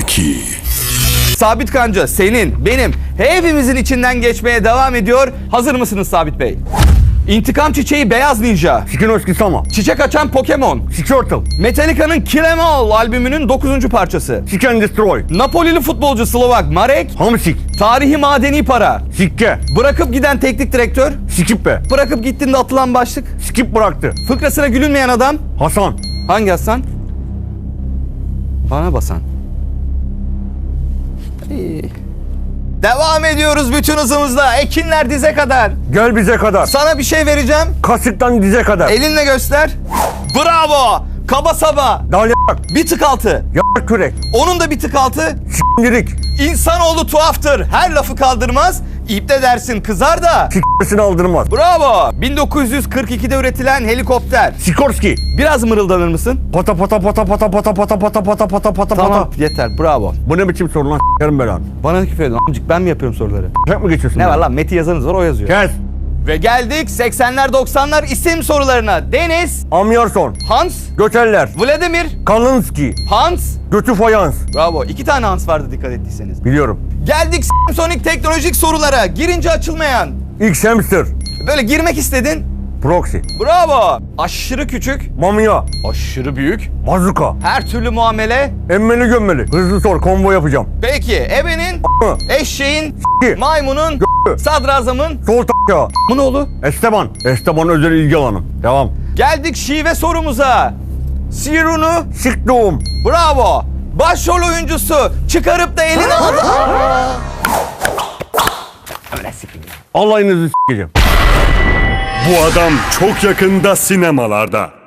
Baki. Sabit Kanca senin, benim, hepimizin içinden geçmeye devam ediyor. Hazır mısınız Sabit Bey? İntikam çiçeği Beyaz Ninja, Sikinoski Sama. çiçek açan Pokemon, Sikirtle. Metallica'nın Kill Em All albümünün 9. parçası, Seek and Destroy. Napolili futbolcu Slovak Marek, Hamsik. tarihi madeni para, Sikke. bırakıp giden teknik direktör, Sikip be. bırakıp gittiğinde atılan başlık, Sikip bıraktı. fıkrasına gülünmeyen adam, Hasan. hangi Hasan? Bana basan. Devam ediyoruz bütün hızımızla. Ekinler dize kadar. Gel bize kadar. Sana bir şey vereceğim. Kasıktan dize kadar. Elinle göster. Bravo. Kaba saba. Dalyak. Bir tık altı. Yak kürek. Onun da bir tık altı. Sikindirik. İnsanoğlu tuhaftır. Her lafı kaldırmaz. İpte dersin kızar da. Sikmesini aldırmaz. Bravo. 1942'de üretilen helikopter. Sikorski. Biraz mırıldanır mısın? Pata pata pata pata pata pata pata pata pata pata Tamam pata. yeter bravo. Bu ne biçim soru lan s**erim belanı. Bana küfür edin amcık ben mi yapıyorum soruları? Tek mi geçiyorsun? Ne var lan Meti yazanız var o yazıyor. Kes. Ve geldik 80'ler 90'lar isim sorularına. Deniz, Amyarson. Hans, Göteller. Vladimir, Kalinski. Hans. Götü fayans. Bravo. iki tane Hans vardı dikkat ettiyseniz. Biliyorum. Geldik Samsonic teknolojik sorulara. Girince açılmayan. X hamster. Böyle girmek istedin. Proxy. Bravo. Aşırı küçük. Mamya. Aşırı büyük. Bazuka. Her türlü muamele. Emmeli gömmeli. Hızlı sor konvo yapacağım. Peki ebenin, eşeğin, maymunun, sadrazamın. Sol takya. Bu ne oldu? Esteban. Esteban özel ilgi alanım. Devam. Geldik şive sorumuza. Sirunu Siktuğum. Bravo. Başrol oyuncusu çıkarıp da eline aldı. Allah'ınızı s**eceğim. Bu adam çok yakında sinemalarda.